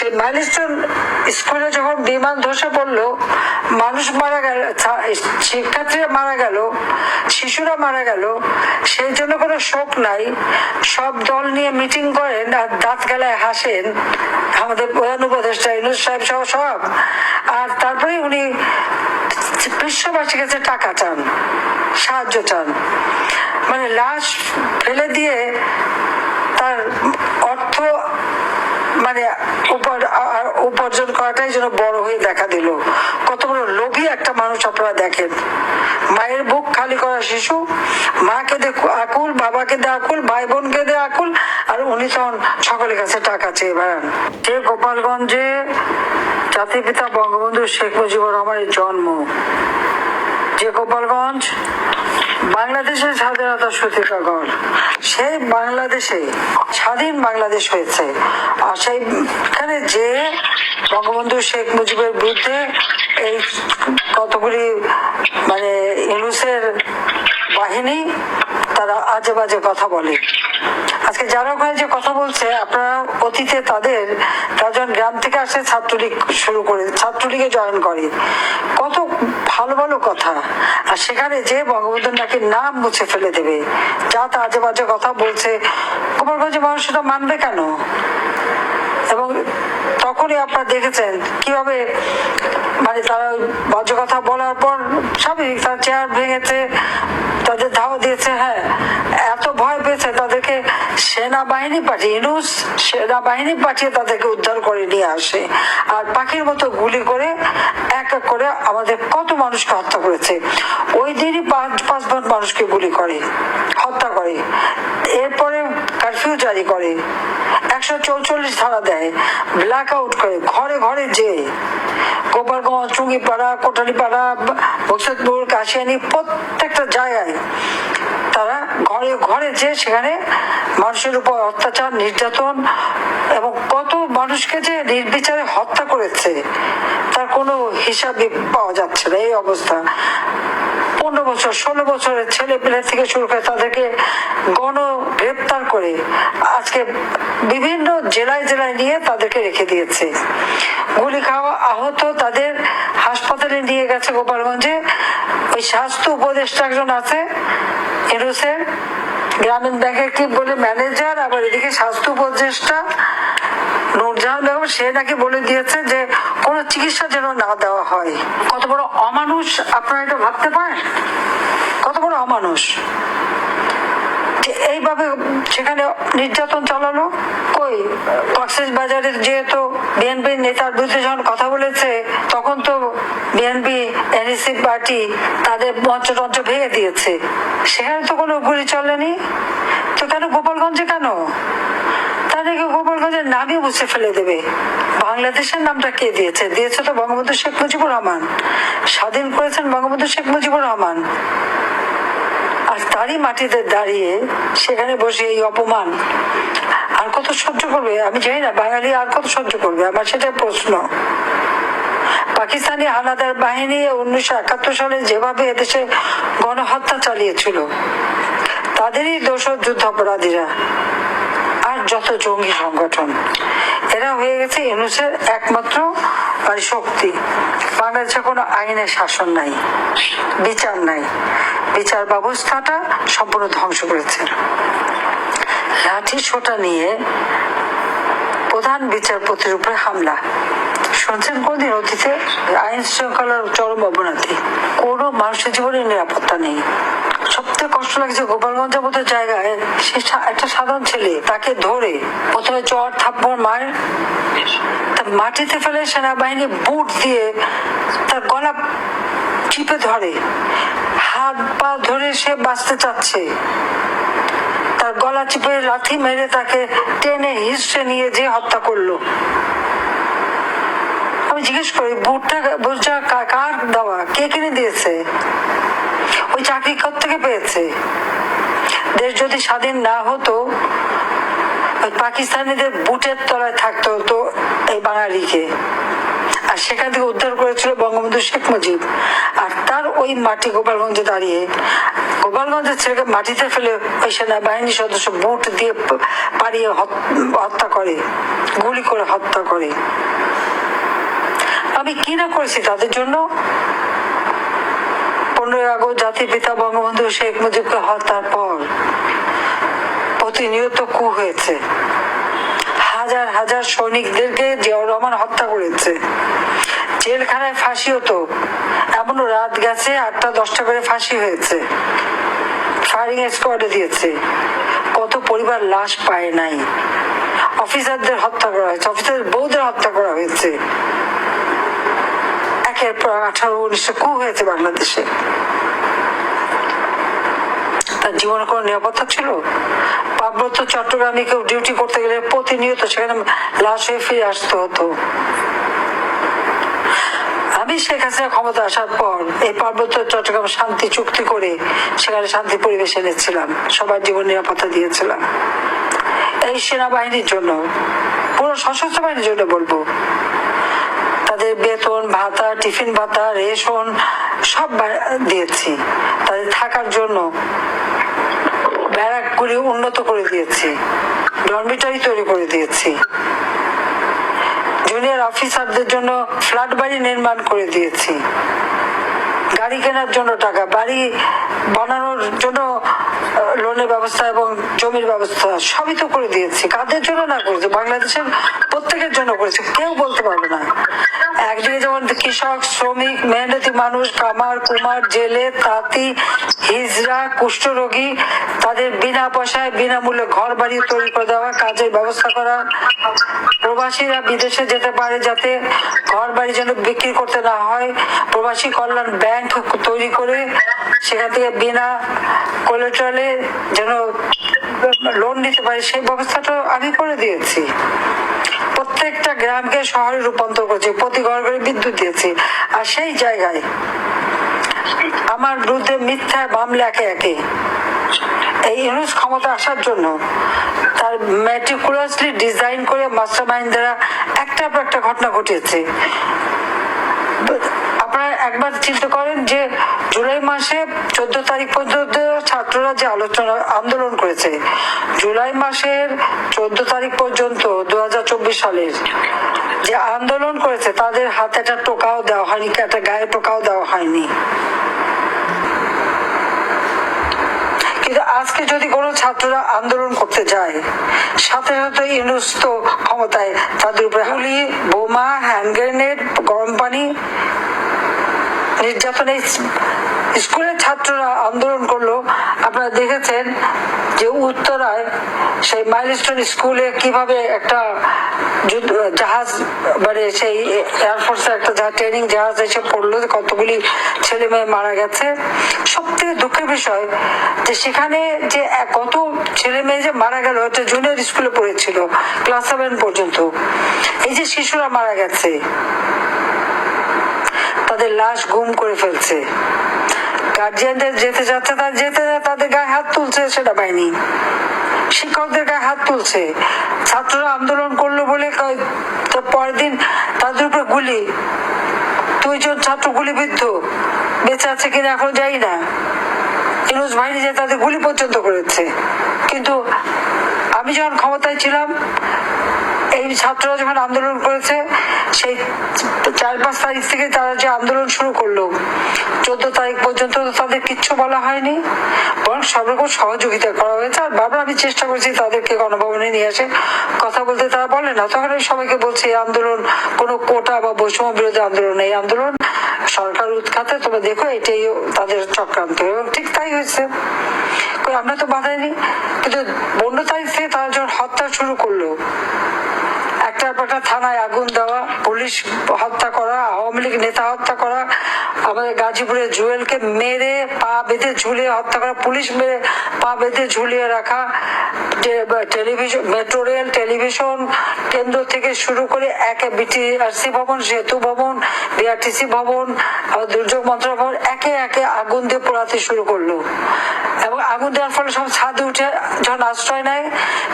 সেই মাইলস্টোন স্কুলে যখন বিমান ধসে পড়ল, মানুষ মারা গেল শিক্ষার্থীরা মারা গেল, শিশুরা মারা গেল, সেই জন্য কোনো শোক নাই। সব দল নিয়ে মিটিং করেন আর দাঁত গেলায় হাসেন আমাদের প্রধান উপদেষ্টা ইনুস সাহেব সহ সব। আর তারপরে উনি বিশ্ববাসীর কাছে টাকা চান, সাহায্য চান মানে লাশ ফেলে দিয়ে তার অর্থ মানে উপর- উপার্জন করাটাই যেন বড় হয়ে দেখা দিল। কত বড় লোভী একটা মানুষ আপনারা দেখেন। মায়ের বুক খালি করা শিশু, মাকে দে আকুল, বাবাকে দে আকুল ভাই বোনকে দে আকুল, আর উনি তখন সকলের কাছে টাকা চেয়ে বেড়ান। যে গোপালগঞ্জে জাতির পিতা বঙ্গবন্ধু শেখ মুজিবুর রহমানের জন্ম? যে গোপালগঞ্জ বাংলাদেশের স্বাধীনতা সূতিকাগর সেই বাংলাদেশে, স্বাধীন বাংলাদেশ হয়েছে। আর সেইখানে যে বঙ্গবন্ধু শেখ মুজিবের বিরুদ্ধে এই কতগুলি মানে ইউনুসের বাহিনী, তারা আজে বাজে কথা বলে। আজকে যারা ওখানে যে কথা বলছে, আপনারা অতীতে তাদের তারা গ্রাম থেকে আসে ছাত্রলীগ শুরু করে, ছাত্রলীগে জয়েন করে। কত ভালো ভালো কথা। আর সেখানে যে বঙ্গবন্ধুর নাকি নাম মুছে ফেলে দেবে, যা তা আজে বাজে কথা বলছে, গোপালগঞ্জের মানুষ সেটা মানবে কেন? এবং তখনই আপনার দেখেছেন কীভাবে মানে তারা বাজে কথা বলার পর স্বাভাবিক তার চেয়ার ভেঙেছে, তাদের ধাওয়া দিয়েছে হ্যাঁ এত ভয় পেয়েছে তাদেরকে সেনাবাহিনী পাঠিয়ে, ইনুস সেনাবাহিনী পাঠিয়ে তাদেরকে উদ্ধার করে নিয়ে আসে। আর পাখির মতো গুলি করে, এক এক করে আমাদের কত মানুষকে হত্যা করেছে। ওই দিনই পাঁচ পাঁচবার মানুষকে গুলি করে, হত্যা করে। এরপরে কারফিউ জারি করে। একশো চৌচল্লিশ ধারা দেয় ব্ল্যাক আউট করে, ঘরে ঘরে যে গোপালগঞ্জ চুঙ্গিপাড়া কোটালিপাড়া বসতপুর, কাশিয়ানি, প্রত্যেকটা জায়গায় ঘরে ঘরে যে সেখানে মানুষের উপর অত্যাচার, নির্যাতন এবং কত মানুষকে যে নির্বিচারে হত্যা করেছে, তার কোনো হিসাবে পাওয়া যাচ্ছে না। এই অবস্থা। পনেরো বছর, ষোলো বছরের ছেলে পেলে থেকে শুরু করে তাদেরকে গণ গ্রেপ্তার করে আজকে বিভিন্ন জেলায় জেলায় নিয়ে তাদেরকে রেখে দিয়েছে। গুলি খাওয়া আহত তাদের হাসপাতালে নিয়ে গেছে গোপালগঞ্জে। ওই স্বাস্থ্য উপদেষ্টা একজন আছে এরুসের গ্রামীণ ব্যাংকের কি বলে ম্যানেজার, আবার এদিকে স্বাস্থ্য উপদেষ্টা নূরজাহান বেগম, সে নাকি বলে দিয়েছে যে কোনো চিকিৎসা যেন না দেওয়া হয়। কত বড় অমানুষ আপনারা এটা ভাবতে পারেন? কত বড় অমানুষ? এইভাবে সেখানে নির্যাতন চালানো কই? কক্সেস বাজারের যেহেতু বিএনপির নেতার বিরুদ্ধে যখন কথা বলেছে, তখন তো বিএনপি এনএসি পার্টি তাদের মঞ্চ টঞ্চ ভেঙে দিয়েছে। সেখানে তো কোনো গুলি চলেনি তো কেন গোপালগঞ্জে কেন? তাদেরকে গোপালগঞ্জের নামই মুছে ফেলে দেবে। বাংলাদেশের নামটা কে দিয়েছে? দিয়েছে তো বঙ্গবন্ধু শেখ মুজিবুর রহমান। স্বাধীন করেছেন বঙ্গবন্ধু শেখ মুজিবুর রহমান। আর তারই মাটিতে দাঁড়িয়ে সেখানে বসে এই অপমান। আর কত সহ্য করবে? আমি জানি না, বাঙালি আর কত সহ্য করবে? আমার সেটা প্রশ্ন। পাকিস্তানি হানাদার বাহিনী উনিশশো একাত্তর সালে যেভাবে এদেশে গণহত্যা চালিয়েছিল, তাদেরই দোষর যুদ্ধাপরাধীরা আর যত জঙ্গি সংগঠন, এরা হয়ে গেছে ইউনুসের একমাত্র শক্তি। বাংলাদেশে কোনো আইনের শাসন নাই, বিচার নাই। বিচার ব্যবস্থাটা সম্পূর্ণ ধ্বংস করেছে। লাঠি সোটা নিয়ে প্রধান বিচারপতির উপরে হামলা। শুনছেন কোনদিন অতীতে আইন শৃঙ্খলার চরম অবনতি। কোনো মানুষের জীবনে নিরাপত্তা নেই। কষ্ট লাগছে মতো জায়গায় সে একটা সাধারণ ছেলে, তাকে ধরে প্রথমে চর মার মাটিতে ফেলে সেনাবাহিনী বুট দিয়ে তার গলা চিপে ধরে। হাত পা ধরে সে বাঁচতে চাচ্ছে। তার গলা চিপে লাথি মেরে তাকে টেনে হিসড়ে নিয়ে যে হত্যা করল। জিজ্ঞেস করি বুটটা বুটটা কার দেওয়া? কে কিনে দিয়েছে? ওই চাকরি থেকে পেয়েছে? দেশ যদি স্বাধীন না হতো, ওই পাকিস্তানিদের বুটের তলায় থাকতে হতো এই বাঙালিকে। আর সেখান থেকে উদ্ধার করেছিল বঙ্গবন্ধু শেখ মুজিব। আর তার ওই মাটি গোপালগঞ্জে দাঁড়িয়ে, গোপালগঞ্জের ছেলেকে মাটিতে ফেলে ওই সেনাবাহিনী সদস্য বুট দিয়ে পাড়িয়ে হত- হত্যা করে, গুলি করে হত্যা করে। আমি কি না করেছি? তাদের জন্য? পনেরোই আগস্ট জাতির পিতা বঙ্গবন্ধু শেখ মুজিবকে হত্যার পর প্রতিনিয়ত কু হয়েছে। হাজার হাজার সৈনিকদেরকে জিয়াউর রহমান হত্যা করেছে। জেলখানায় ফাঁসি হতো। এমনও রাত গেছে, আটটা, দশটা করে ফাঁসি হয়েছে। ফায়ারিং স্কোয়াডে দিয়েছে। কত পরিবার লাশ পায় নাই। অফিসারদের হত্যা করা হয়েছে। অফিসারদের বউদের হত্যা করা হয়েছে। আঠারো কু হয়েছে বাংলাদেশে। তার জীবনে কোনো নিরাপত্তা ছিল? পার্বত্য চট্টগ্রামে কেউ ডিউটি করতে গেলে প্রতিনিয়ত সেখানে লাশ হয়ে ফিরে আসতে হতো। আমি শেখ হাসিনা ক্ষমতা আসার পর এই পার্বত্য চট্টগ্রাম শান্তি চুক্তি করে সেখানে শান্তি পরিবেশ এনেছিলাম। সবার জীবন নিরাপত্তা দিয়েছিলাম। এই সেনাবাহিনীর জন্য, পুরো সশস্ত্র বাহিনীর জন্য বলব তাদের বেতন, ভাতা, টিফিন ভাতা, রেশন সব দিয়েছি। তাদের থাকার জন্য ব্যারাকগুলি উন্নত করে দিয়েছি। ডরমিটারি তৈরি করে দিয়েছি। জুনিয়র অফিসারদের জন্য ফ্ল্যাট বাড়ি নির্মাণ করে দিয়েছি। গাড়ি কেনার জন্য টাকা, বাড়ি বানানোর জন্য লোনের ব্যবস্থা এবং জমির ব্যবস্থা সবই তো করে দিয়েছি। কাদের জন্য না করেছে? বাংলাদেশের প্রত্যেকের জন্য করেছে। কেউ বলতে পারবে না। একদিকে যেমন কৃষক, শ্রমিক, মেহনতি মানুষ, কামার, কুমার, জেলে, তাঁতি, হিজড়া, কুষ্ঠরোগী, তাদের বিনা পয়সায় বিনামূল্যে ঘর বাড়ি তৈরি করে দেওয়া, কাজের ব্যবস্থা করা। প্রবাসীরা বিদেশে যেতে পারে যাতে ঘর বাড়ি যেন বিক্রি করতে না হয়। প্রবাসী কল্যাণ ব্যাংক তৈরি করে সেখান থেকে বিনা কোলেট্রালে যেন লোন নিতে পারে, সেই ব্যবস্থাটা আমি করে দিয়েছি। প্রত্যেকটা গ্রামকে শহরে রূপান্তর করেছি, প্রতি ঘর ঘরে বিদ্যুৎ দিয়েছি, আর সেই জায়গায় আমার বিরুদ্ধে মিথ্যা মামলা একে একে। এই ইউনুস ক্ষমতা আসার জন্য তার ম্যাটিকুলাসলি ডিজাইন করে মাস্টার মাইন্ড দ্বারা একটা পর একটা ঘটনা ঘটিয়েছে। আপনারা একবার চিন্তা করেন যে জুলাই মাসে চোদ্দ তারিখ পর্যন্ত ছাত্ররা যে আলোচনা, আন্দোলন করেছে, জুলাই মাসের চোদ্দ তারিখ পর্যন্ত দু সালের যে আন্দোলন করেছে, তাদের হাতে একটা টোকাও দেওয়া হয়নি, একটা গায়ে টোকাও দেওয়া হয়নি। কিন্তু আজকে যদি কোনো ছাত্ররা আন্দোলন করতে যায়, সাথে সাথে ইউনুস তো ক্ষমতায়, তাদের উপরে বোমা, হ্যান্ড গ্রেনেড, গরম পানি নির্যাতনে স্কুলের ছাত্ররা আন্দোলন করল। আপনারা দেখেছেন যে উত্তরায় সেই মাইলস্টোন স্কুলে কীভাবে একটা জাহাজ মানে সেই এয়ারফোর্সের একটা জাহাজ ট্রেনিং জাহাজ এসে পড়ল কতগুলি ছেলে মেয়ে মারা গেছে। সব থেকে দুঃখের বিষয় যে সেখানে যে কত ছেলে মেয়ে যে মারা গেল একটা জুনিয়র স্কুলে পড়েছিল ক্লাস সেভেন পর্যন্ত। এই যে শিশুরা মারা গেছে তাদের লাশ গুম করে ফেলছে। গার্জিয়ানদের যেতে যাচ্ছে তার যেতে তাদের গায়ে হাত তুলছে সেটা পায়নি শিক্ষকদের গায়ে হাত তুলছে। ছাত্ররা আন্দোলন করল বলে পরের দিন তাদের উপরে গুলি। দুইজন ছাত্র গুলিবিদ্ধ। বেঁচে আছে কিনা এখন যাই না। ইনুস বাহিনী যে তাদের গুলি পর্যন্ত করেছে। কিন্তু আমি যখন ক্ষমতায় ছিলাম এই ছাত্ররা যখন আন্দোলন করেছে, সেই চার পাঁচ তারিখ থেকে তারা যে আন্দোলন শুরু করল, চোদ্দ তারিখ পর্যন্ত তাদের কিচ্ছু বলা হয়নি, বরং সব রকম সহযোগিতা করা হয়েছে। আর বারবার আমি চেষ্টা করছি তাদেরকে গণভবনে নিয়ে আসে কথা বলতে, তারা বলে না। তখন আমি সবাইকে বলছি, এই আন্দোলন কোনো কোটা বা বৈষম্য বিরোধী আন্দোলন এই আন্দোলন সরকার উৎখাতে তোমরা দেখো, এটাই তাদের চক্রান্ত। এবং ঠিক তাই হয়েছে। আমরা তো বাধাইনি। কিন্তু পনেরো তারিখ থেকে তারা যখন হত্যা শুরু করল একটার থানায় আগুন দেওয়া, পুলিশ হত্যা করা, আওয়ামী লীগ নেতা হত্যা করা, আমাদের গাজীপুরে জুয়েলকে মেরে পা বেঁধে ঝুলিয়ে হত্যা করা, পুলিশ মেরে পা বেঁধে ঝুলিয়ে রাখা টেলিভিশন মেট্রো রেল টেলিভিশন কেন্দ্র থেকে শুরু করে একে বিটিআরসি ভবন, সেতু ভবন বিআরটিসি ভবন দুর্যোগ মন্ত্রণালয় ভবন একে একে আগুন দিয়ে পোড়াতে শুরু করল। এবং আগুন দেওয়ার ফলে সব ছাদে উঠে যখন আশ্রয় নেয়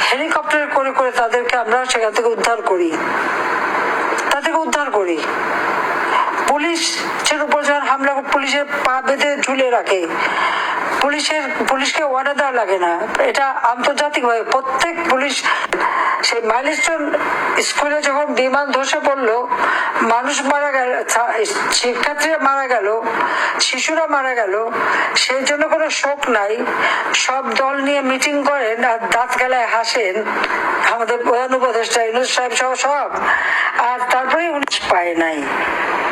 হেলিকপ্টার করে করে তাদেরকে আমরা সেখান থেকে উদ্ধার করি। তাদেরকে উদ্ধার করি। পুলিশের উপর যখন হামলা পুলিশের পা বেঁধে ঝুলে রাখে। পুলিশের, পুলিশকে অর্ডার দেওয়া লাগে না। এটা আন্তর্জাতিকভাবে প্রত্যেক পুলিশ, সেই মাইলস্টোন স্কুলে যখন বিমান ধসে পড়ল, মানুষ মারা গেল শিক্ষার্থীরা মারা গেল, শিশুরা মারা গেল, সেই জন্য কোনো শোক নাই। সব দল নিয়ে মিটিং করেন আর দাঁত গেলায় হাসেন আমাদের প্রধান উপদেষ্টা ইনুজ সাহেব সহ সব। আর তারপরে উনি পায় নাই।